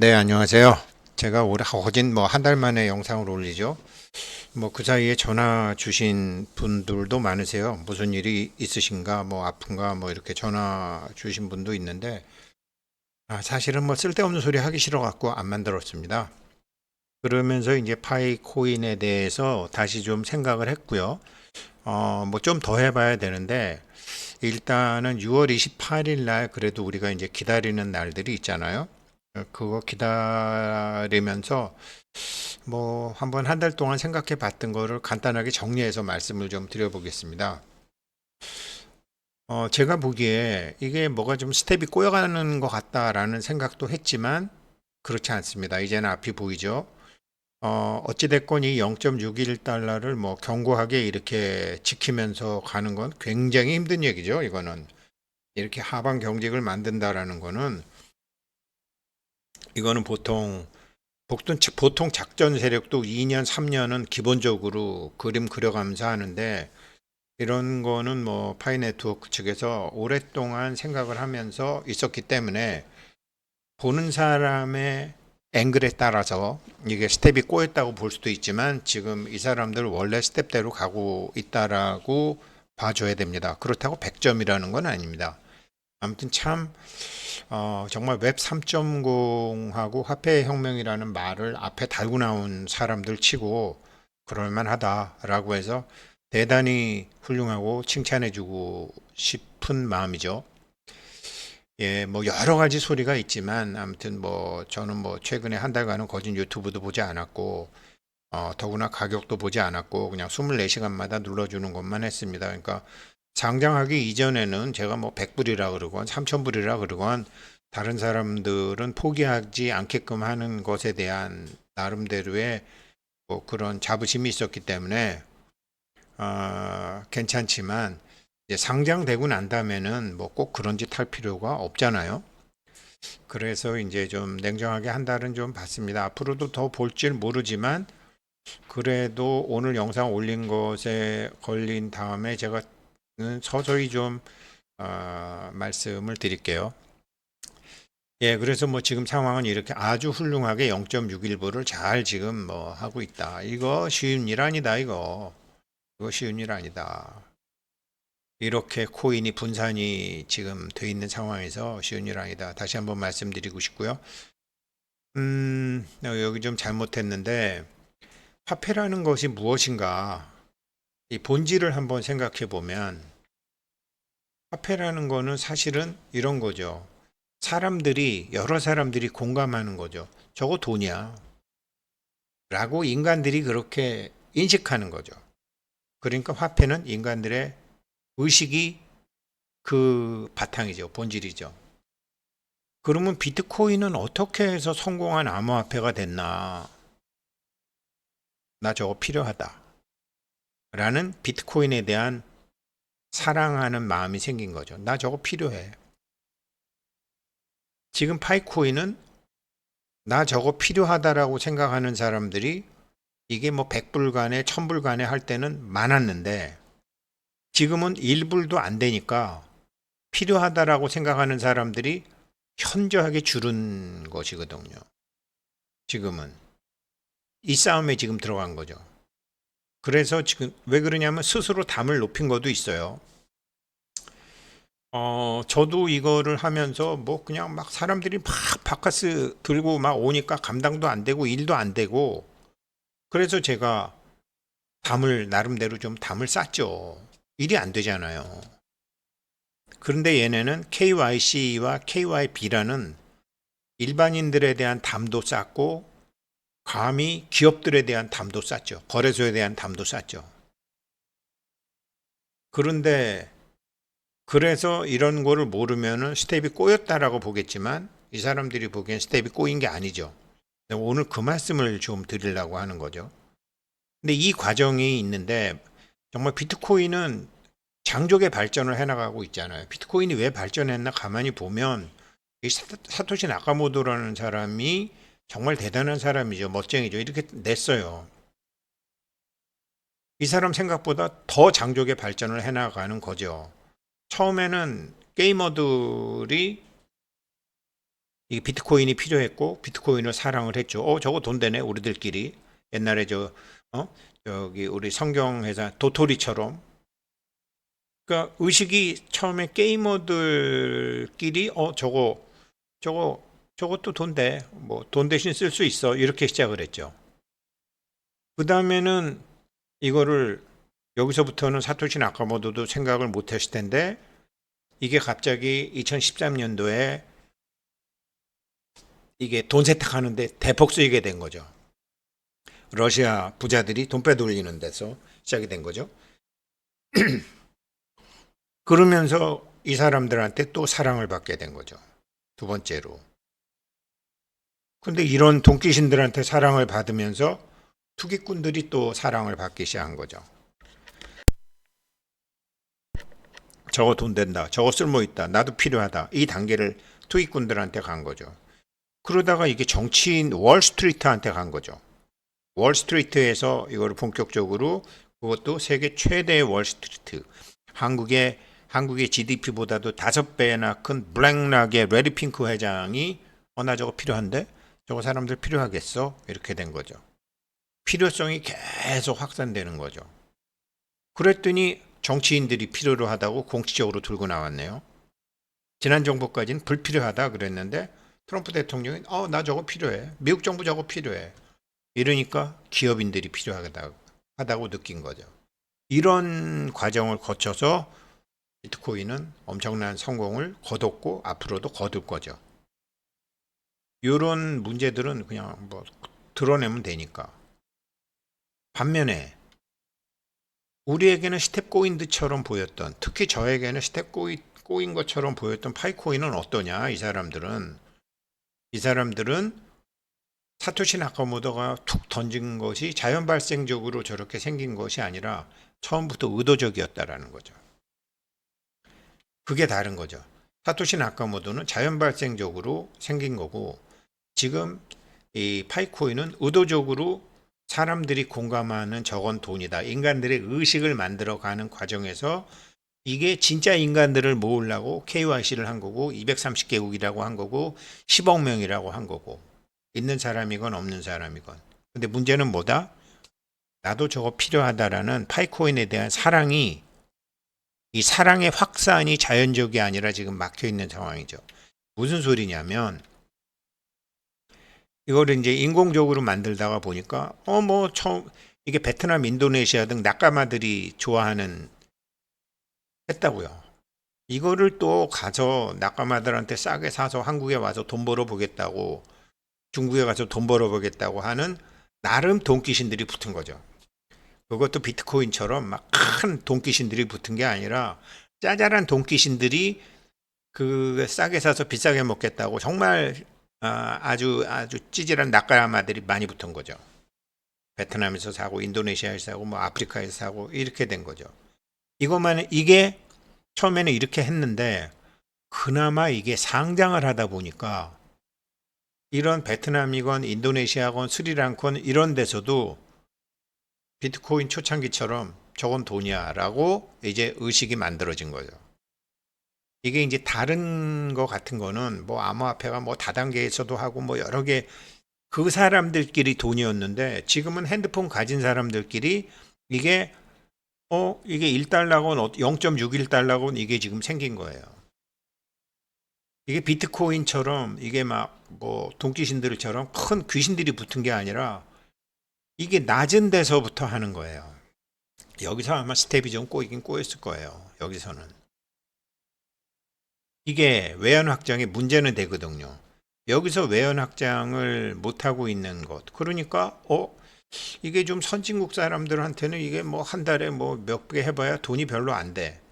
네, 안녕하세요. 제가 올해 거진 뭐 한 달 만에 영상을 올리죠. 뭐 그 사이에 전화 주신 분들도 많으세요. 무슨 일이 있으신가, 뭐 아픈가, 뭐 이렇게 전화 주신 분도 있는데, 아, 사실은 뭐 쓸데없는 소리 하기 싫어 갖고 안 만들었습니다. 그러면서 이제 파이 코인에 대해서 다시 좀 생각을 했고요. 어, 뭐 좀 더 해봐야 되는데, 일단은 6월 28일 날 그래도 우리가 이제 기다리는 날들이 있잖아요. 어, 그거 기다리면서 뭐 한번 한 달 동안 생각해 봤던 거를 간단하게 정리해서 말씀을 좀 드려보겠습니다. 어, 제가 보기에 이게 뭐가 좀 스텝이 꼬여가는 것 같다라는 생각도 했지만 그렇지 않습니다. 이제는 앞이 보이죠. 어, 어찌됐건 이 0.61달러를 뭐 견고하게 이렇게 지키면서 가는 건 굉장히 힘든 얘기죠. 이거는 이렇게 하방 경직을 만든다라는 거는 이거는 보통 보통 작전 세력도 2년, 3년은 기본적으로 그림 그려가면서 하는데 이런 거는 뭐 파이 네트워크 측에서 오랫동안 생각을 하면서 있었기 때문에 보는 사람의 앵글에 따라서 이게 스텝이 꼬였다고 볼 수도 있지만 지금 이 사람들 원래 스텝대로 가고 있다라고 봐줘야 됩니다. 그렇다고 100점이라는 건 아닙니다. 아무튼 참 어, 정말 웹 3.0하고 화폐 혁명이라는 말을 앞에 달고 나온 사람들 치고 그럴만하다라고 해서 대단히 훌륭하고 칭찬해주고 싶은 마음이죠. 예, 뭐 여러 가지 소리가 있지만 아무튼 뭐 저는 뭐 최근에 한 달간은 거진 유튜브도 보지 않았고 어, 더구나 가격도 보지 않았고 그냥 24시간마다 눌러주는 것만 했습니다. 그러니까 상장하기 이전에는 제가 뭐 100불이라 그러건 3000불이라 그러건 다른 사람들은 포기하지 않게끔 하는 것에 대한 나름대로의 뭐 그런 자부심이 있었기 때문에 어, 괜찮지만 상장되고 난 다음에는 뭐 꼭 그런 짓 할 필요가 없잖아요. 그래서 이제 좀 냉정하게 한 달은 좀 봤습니다. 앞으로도 더 볼 줄 모르지만 그래도 오늘 영상 올린 것에 걸린 다음에 제가 서서히 좀 어, 말씀을 드릴게요. 예, 그래서 뭐 지금 상황은 이렇게 아주 훌륭하게 0.61불을 잘 지금 뭐 하고 있다. 이거 쉬운 일 아니다, 이거. 이거 쉬운 일 아니다. 이렇게 코인이 분산이 지금 돼 있는 상황에서 쉬운 일 아니다. 다시 한번 말씀드리고 싶고요. 음, 여기 좀 잘못했는데 화폐라는 것이 무엇인가? 이 본질을 한번 생각해 보면 화폐라는 거는 사실은 이런 거죠. 사람들이 여러 사람들이 공감하는 거죠. 저거 돈이야. 라고 인간들이 그렇게 인식하는 거죠. 그러니까 화폐는 인간들의 의식이 그 바탕이죠. 본질이죠. 그러면 비트코인은 어떻게 해서 성공한 암호화폐가 됐나? 나 저거 필요하다. 라는 비트코인에 대한 사랑하는 마음이 생긴 거죠. 나 저거 필요해. 지금 파이코인은 나 저거 필요하다라고 생각하는 사람들이 이게 뭐 100불 간에 1000불 간에 할 때는 많았는데 지금은 1불도 안 되니까 필요하다라고 생각하는 사람들이 현저하게 줄은 것이거든요. 지금은 이 싸움에 지금 들어간 거죠. 그래서 지금 왜 그러냐면 스스로 담을 높인 것도 있어요. 어, 저도 이거를 하면서 뭐 그냥 막 사람들이 막 바카스 들고 막 오니까 감당도 안 되고 일도 안 되고 그래서 제가 담을 나름대로 좀 담을 쌌죠. 일이 안 되잖아요. 그런데 얘네는 KYC와 KYB라는 일반인들에 대한 담도 쌓고 감히 기업들에 대한 담도 쌓죠. 거래소에 대한 담도 쌓죠. 그런데 그래서 이런 거를 모르면은 스텝이 꼬였다라고 보겠지만 이 사람들이 보기엔 스텝이 꼬인 게 아니죠. 오늘 그 말씀을 좀 드리려고 하는 거죠. 근데 이 과정이 있는데 정말 비트코인은 장족의 발전을 해나가고 있잖아요. 비트코인이 왜 발전했나 가만히 보면 이 사토시 나카모토라는 사람이 정말 대단한 사람이죠. 멋쟁이죠. 이렇게 냈어요. 이 사람 생각보다 더 장족의 발전을 해나가는 거죠. 처음에는 게이머들이 이 비트코인이 필요했고 비트코인을 사랑을 했죠. 어 저거 돈 되네 우리들끼리 옛날에 저 어? 저기 우리 성경 회사 도토리처럼 그러니까 의식이 처음에 게이머들끼리 어 저거 저거 저것도 돈 돼. 뭐돈 대신 쓸 수 있어. 이렇게 시작을 했죠. 그 다음에는 이거를 여기서부터는 사토시 나카모토도 생각을 못 했을 텐데 이게 갑자기 2013년도에 이게 돈 세탁하는데 대폭 쓰이게 된 거죠. 러시아 부자들이 돈 빼돌리는 데서 시작이 된 거죠. 그러면서 이 사람들한테 또 사랑을 받게 된 거죠. 두 번째로. 근데 이런 돈귀신들한테 사랑을 받으면서 투기꾼들이 또 사랑을 받기 시작한 거죠. 저거 돈 된다. 저거 쓸모 있다. 나도 필요하다. 이 단계를 투기꾼들한테 간 거죠. 그러다가 이게 정치인 월스트리트한테 간 거죠. 월스트리트에서 이거를 본격적으로 그것도 세계 최대의 월스트리트. 한국의 한국의 GDP보다도 다섯 배나 큰 블랙락의 레디핑크 회장이 어나 저거 필요한데 저거 사람들 필요하겠어 이렇게 된 거죠. 필요성이 계속 확산되는 거죠. 그랬더니 정치인들이 필요로 하다고 공식적으로 들고 나왔네요. 지난 정부까지는 불필요하다 그랬는데 트럼프 대통령이 어 나 저거 필요해. 미국 정부 저거 필요해. 이러니까 기업인들이 필요하다고 하다고 느낀 거죠. 이런 과정을 거쳐서 비트코인은 엄청난 성공을 거뒀고 앞으로도 거둘 거죠. 이런 문제들은 그냥 뭐 드러내면 되니까. 반면에 우리에게는 스텝 코인드처럼 보였던 특히 저에게는 스텝코인 것처럼 보였던 파이코인은 어떠냐 이 사람들은 이 사람들은 사토시 나카모토가 툭 던진 것이 자연 발생적으로 저렇게 생긴 것이 아니라 처음부터 의도적이었다라는 거죠. 그게 다른 거죠. 사토시 나카모토는 자연 발생적으로 생긴 거고 지금 이 파이코인은 의도적으로 사람들이 공감하는 저건 돈이다. 인간들의 의식을 만들어가는 과정에서 이게 진짜 인간들을 모으려고 KYC를 한 거고 230개국이라고 한 거고 10억 명이라고 한 거고 있는 사람이건 없는 사람이건 근데 문제는 뭐다? 나도 저거 필요하다라는 파이코인에 대한 사랑이 이 사랑의 확산이 자연적이 아니라 지금 막혀 있는 상황이죠. 무슨 소리냐면 이거를 이제 인공적으로 만들다가 보니까 어 뭐 처음 이게 베트남, 인도네시아 등 낙가마들이 좋아하는 했다고요. 이거를 또 가서 낙가마들한테 싸게 사서 한국에 와서 돈 벌어 보겠다고 중국에 가서 돈 벌어 보겠다고 하는 나름 돈귀신들이 붙은 거죠. 그것도 비트코인처럼 막 큰 돈귀신들이 붙은 게 아니라 짜잘한 돈귀신들이 그 싸게 사서 비싸게 먹겠다고 정말 아, 아주 아주 찌질한 낙가마들이 많이 붙은 거죠. 베트남에서 사고 인도네시아에서 사고 뭐 아프리카에서 사고 이렇게 된 거죠. 이것만 이게 처음에는 이렇게 했는데 그나마 이게 상장을 하다 보니까 이런 베트남이건 인도네시아건 스리랑건 이런 데서도 비트코인 초창기처럼 저건 돈이야라고 이제 의식이 만들어진 거죠. 이게 이제 다른 거 같은 거는 뭐 암호화폐가 뭐 다단계에서도 하고 뭐 여러 개 그 사람들끼리 돈이었는데 지금은 핸드폰 가진 사람들끼리 이게 어 이게 1달러건 0.61달러건 이게 지금 생긴 거예요. 이게 비트코인처럼 이게 막뭐 돈귀신들처럼 큰 귀신들이 붙은 게 아니라 이게 낮은 데서부터 하는 거예요. 여기서 아마 스텝이 좀 꼬이긴 꼬였을 거예요. 여기서는. 이게 외연 확장의 문제는 되거든요. 여기서 외연 확장을 못하고 있는 것. 그러니까, 어, 이게 좀 선진국 사람들한테는 이게 뭐 한 달에 뭐 몇 개 해봐야 돈이 별로 안 돼.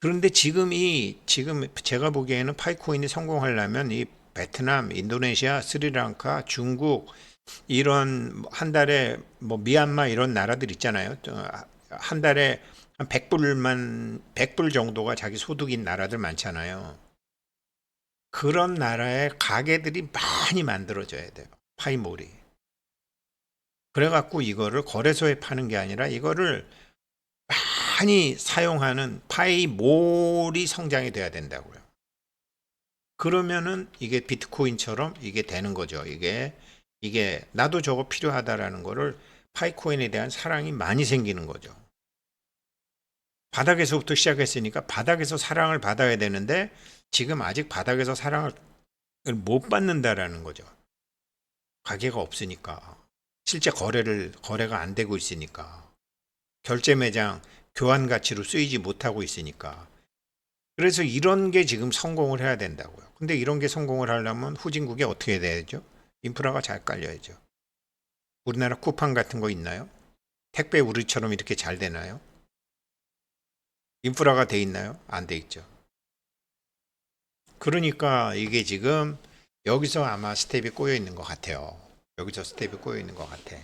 그런데 지금 이, 지금 제가 보기에는 파이코인이 성공하려면 이 베트남, 인도네시아, 스리랑카, 중국, 이런 한 달에 뭐 미얀마 이런 나라들 있잖아요. 한 달에 한 100불만 100불 정도가 자기 소득인 나라들 많잖아요. 그런 나라의 가게들이 많이 만들어져야 돼요. 파이몰이. 그래갖고 이거를 거래소에 파는 게 아니라 이거를 많이 사용하는 파이몰이 성장이 돼야 된다고요. 그러면은 이게 비트코인처럼 이게 되는 거죠. 이게 이게 나도 저거 필요하다라는 거를 파이코인에 대한 사랑이 많이 생기는 거죠. 바닥에서부터 시작했으니까 바닥에서 사랑을 받아야 되는데 지금 아직 바닥에서 사랑을 못 받는다라는 거죠. 가게가 없으니까 실제 거래를 거래가 안 되고 있으니까 결제 매장 교환 가치로 쓰이지 못하고 있으니까 그래서 이런 게 지금 성공을 해야 된다고요. 근데 이런 게 성공을 하려면 후진국이 어떻게 해야 되죠? 인프라가 잘 깔려야죠. 우리나라 쿠팡 같은 거 있나요? 택배 우리처럼 이렇게 잘 되나요? 인프라가 돼 있나요? 안 돼 있죠. 그러니까 이게 지금 여기서 아마 스텝이 꼬여 있는 것 같아요. 여기서 스텝이 꼬여 있는 것 같아.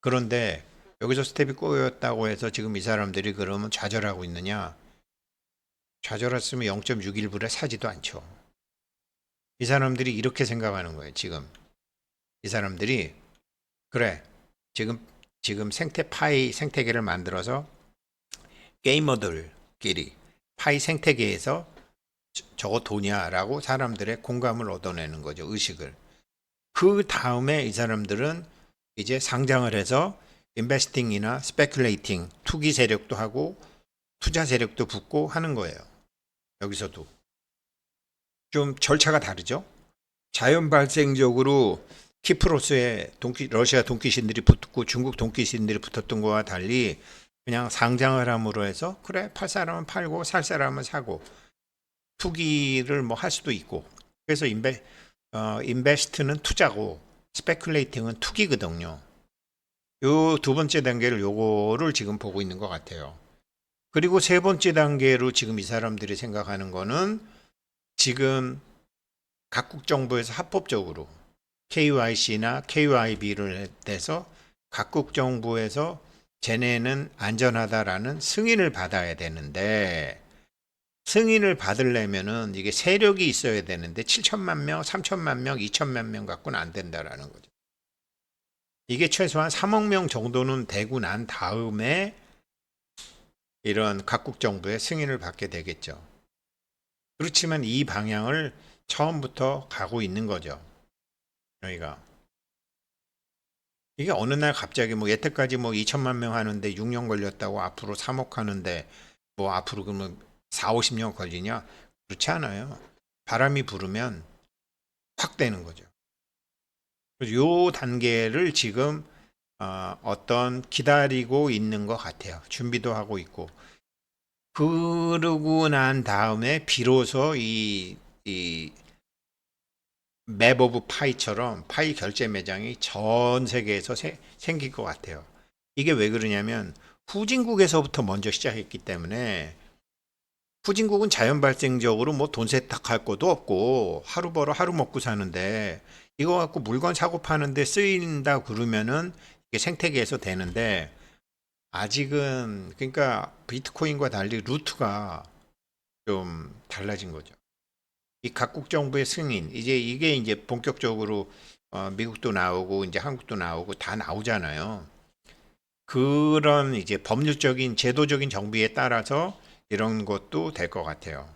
그런데 여기서 스텝이 꼬였다고 해서 지금 이 사람들이 그러면 좌절하고 있느냐? 좌절했으면 0.61불에 사지도 않죠. 이 사람들이 이렇게 생각하는 거예요, 지금. 이 사람들이 그래. 지금 지금 생태 파이 생태계를 만들어서 게이머들끼리 파이 생태계에서 저- 저거 돈이야라고 사람들의 공감을 얻어내는 거죠, 의식을. 그 다음에 이 사람들은 이제 상장을 해서 인베스팅이나 스페큘레이팅 투기 세력도 하고 투자 세력도 붙고 하는 거예요. 여기서도 좀 절차가 다르죠. 자연 발생적으로 키프로스에 동키, 러시아 돈키신들이 붙고 중국 돈키신들이 붙었던 거와 달리 그냥 상장을 함으로 해서 그래 팔 사람은 팔고 살 사람은 사고 투기를 뭐 할 수도 있고 그래서 인베 어, 인베스트는 투자고 스페큘레이팅은 투기거든요. 요 두 번째 단계를 요거를 지금 보고 있는 것 같아요. 그리고 세 번째 단계로 지금 이 사람들이 생각하는 거는 지금 각국 정부에서 합법적으로 KYC나 KYB를 내서 각국 정부에서 쟤네는 안전하다라는 승인을 받아야 되는데 승인을 받으려면은 이게 세력이 있어야 되는데 7천만 명, 3천만 명, 2천만 명 갖고는 안 된다라는 거죠. 이게 최소한 3억 명 정도는 되고 난 다음에 이런 각국 정부의 승인을 받게 되겠죠. 그렇지만 이 방향을 처음부터 가고 있는 거죠. 저희가. 이게 어느 날 갑자기 뭐 여태까지 뭐 2천만 명 하는데 6년 걸렸다고 앞으로 3억 하는데 뭐 앞으로 그러면 4, 50년 걸리냐? 그렇지 않아요. 바람이 부르면 확 되는 거죠. 그래서 요 단계를 지금 어, 어떤 기다리고 있는 것 같아요. 준비도 하고 있고. 그러고 난 다음에 비로소 이, 이 맵 오브 파이처럼 파이 결제 매장이 전 세계에서 세- 생길 것 같아요. 이게 왜 그러냐면 후진국에서부터 먼저 시작했기 때문에 후진국은 자연 발생적으로 뭐 돈 세탁할 것도 없고 하루 벌어 하루 먹고 사는데 이거 갖고 물건 사고 파는데 쓰인다 그러면은 이게 생태계에서 되는데 아직은 그러니까 비트코인과 달리 루트가 좀 달라진 거죠. 이 각국 정부의 승인 이제 이게 이제 본격적으로 어, 미국도 나오고 이제 한국도 나오고 다 나오잖아요. 그런 이제 법률적인 제도적인 정비에 따라서 이런 것도 될 것 같아요.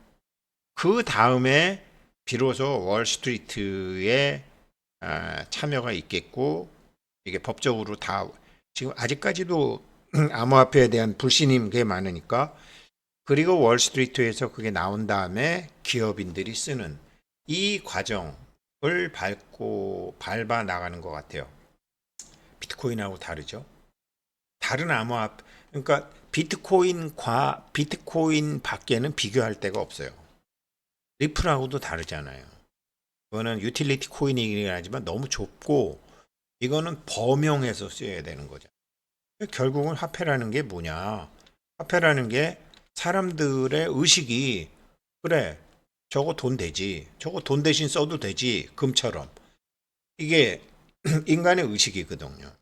그 다음에 비로소 월스트리트에 아, 참여가 있겠고 이게 법적으로 다 지금 아직까지도 암호화폐에 대한 불신임 게 많으니까 그리고 월스트리트에서 그게 나온 다음에 기업인들이 쓰는 이 과정을 밟고 밟아 나가는 것 같아요. 비트코인하고 다르죠. 다른 암호화폐 그러니까 비트코인과 비트코인 밖에는 비교할 데가 없어요. 리플하고도 다르잖아요. 그거는 유틸리티 코인이긴 하지만 너무 좁고 이거는 범용해서 쓰여야 되는 거죠. 결국은 화폐라는 게 뭐냐? 화폐라는 게 사람들의 의식이 그래 저거 돈 되지 저거 돈 대신 써도 되지 금처럼 이게 인간의 의식이거든요.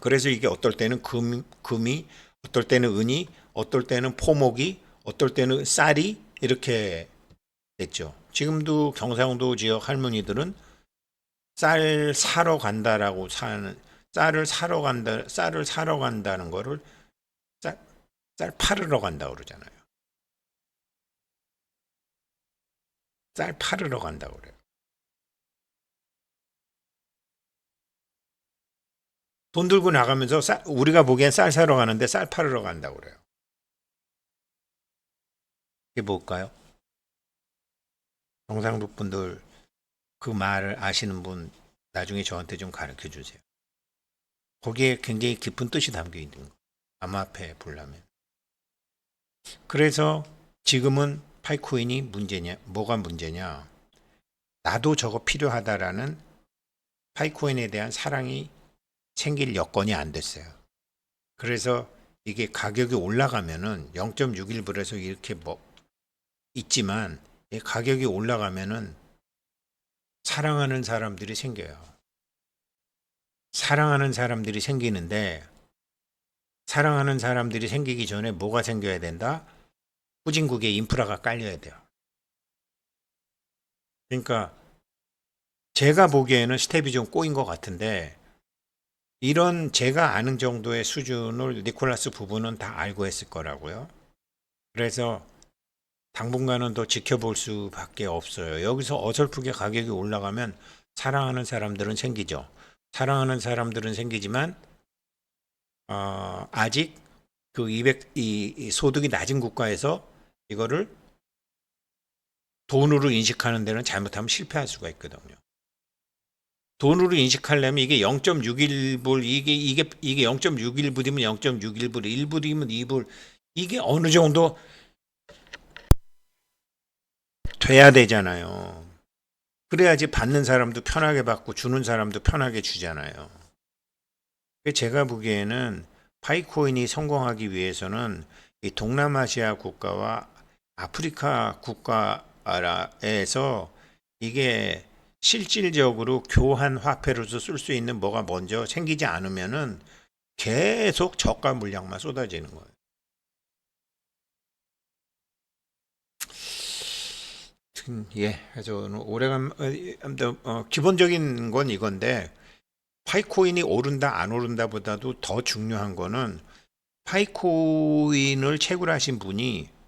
그래서 이게 어떨 때는 금, 금이 어떨 때는 은이 어떨 때는 포목이 어떨 때는 쌀이 이렇게 됐죠. 지금도 경상도 지역 할머니들은 쌀 사러 간다라고 사는 쌀을 사러 간다 쌀을 사러 간다는 거를 쌀, 쌀 팔으러 간다 그러잖아요. 쌀 팔으러 간다고 그래요. 돈 들고 나가면서 쌀- 우리가 보기엔 쌀 사러 가는데 쌀 팔으러 간다고 그래요. 이게 뭘까요? 경상도 분들 그 말을 아시는 분 나중에 저한테 좀 가르쳐 주세요. 거기에 굉장히 깊은 뜻이 담겨 있는 거. 암호화폐 보려면. 그래서 지금은 파이코인이 문제냐? 뭐가 문제냐? 나도 저거 필요하다라는 파이코인에 대한 사랑이 생길 여건이 안 됐어요. 그래서 이게 가격이 올라가면은 0.61불에서 이렇게 뭐 있지만 이 가격이 올라가면은 사랑하는 사람들이 생겨요. 사랑하는 사람들이 생기는데 사랑하는 사람들이 생기기 전에 뭐가 생겨야 된다? 후진국의 인프라가 깔려야 돼요. 그러니까 제가 보기에는 스텝이 좀 꼬인 것 같은데 이런 제가 아는 정도의 수준을 니콜라스 부부는 다 알고 했을 거라고요. 그래서 당분간은 더 지켜볼 수밖에 없어요. 여기서 어설프게 가격이 올라가면 사랑하는 사람들은 생기죠. 사랑하는 사람들은 생기지만 어, 아직 그 200, 이, 이 소득이 낮은 국가에서 이거를 돈으로 인식하는 데는 잘못하면 실패할 수가 있거든요. 돈으로 인식하려면 이게 0.61불, 이게, 이게, 이게 0.61불이면 0.61불, 1불이면 2불, 이게 어느 정도 돼야 되잖아요. 그래야지 받는 사람도 편하게 받고 주는 사람도 편하게 주잖아요. 제가 보기에는 파이코인이 성공하기 위해서는 이 동남아시아 국가와 아프리카 국가에서 이게 실질적으로 교환 화폐로서 쓸 수 있는 뭐가 먼저 생기지 않으면은 계속 저가 물량만 쏟아지는 거예요. 음, 예, 그래서 오래간 어, 어, 기본적인 건 이건데 파이코인이 오른다 안 오른다보다도 더 중요한 거는 파이코인을 채굴하신 분이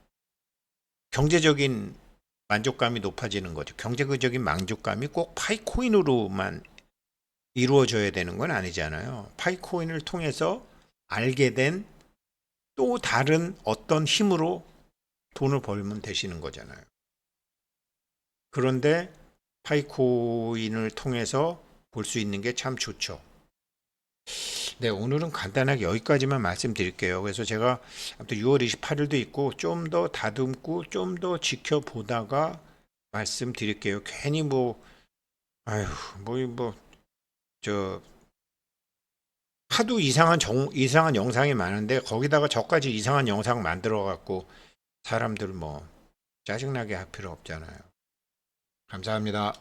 경제적인 만족감이 높아지는 거죠. 경제적인 만족감이 꼭 파이코인으로만 이루어져야 되는 건 아니잖아요. 파이코인을 통해서 알게 된 또 다른 어떤 힘으로 돈을 벌면 되시는 거잖아요. 그런데 파이코인을 통해서 볼 수 있는 게 참 좋죠. 네, 오늘은 간단하게 여기까지만 말씀드릴게요. 그래서 제가 아무튼 6월 28일도 있고 좀 더 다듬고 좀 더 지켜보다가 말씀드릴게요. 괜히 뭐 아휴 뭐 뭐저 하도 이상한 정, 이상한 영상이 많은데 거기다가 저까지 이상한 영상 만들어 갖고 사람들 뭐 짜증나게 할 필요 없잖아요. 감사합니다.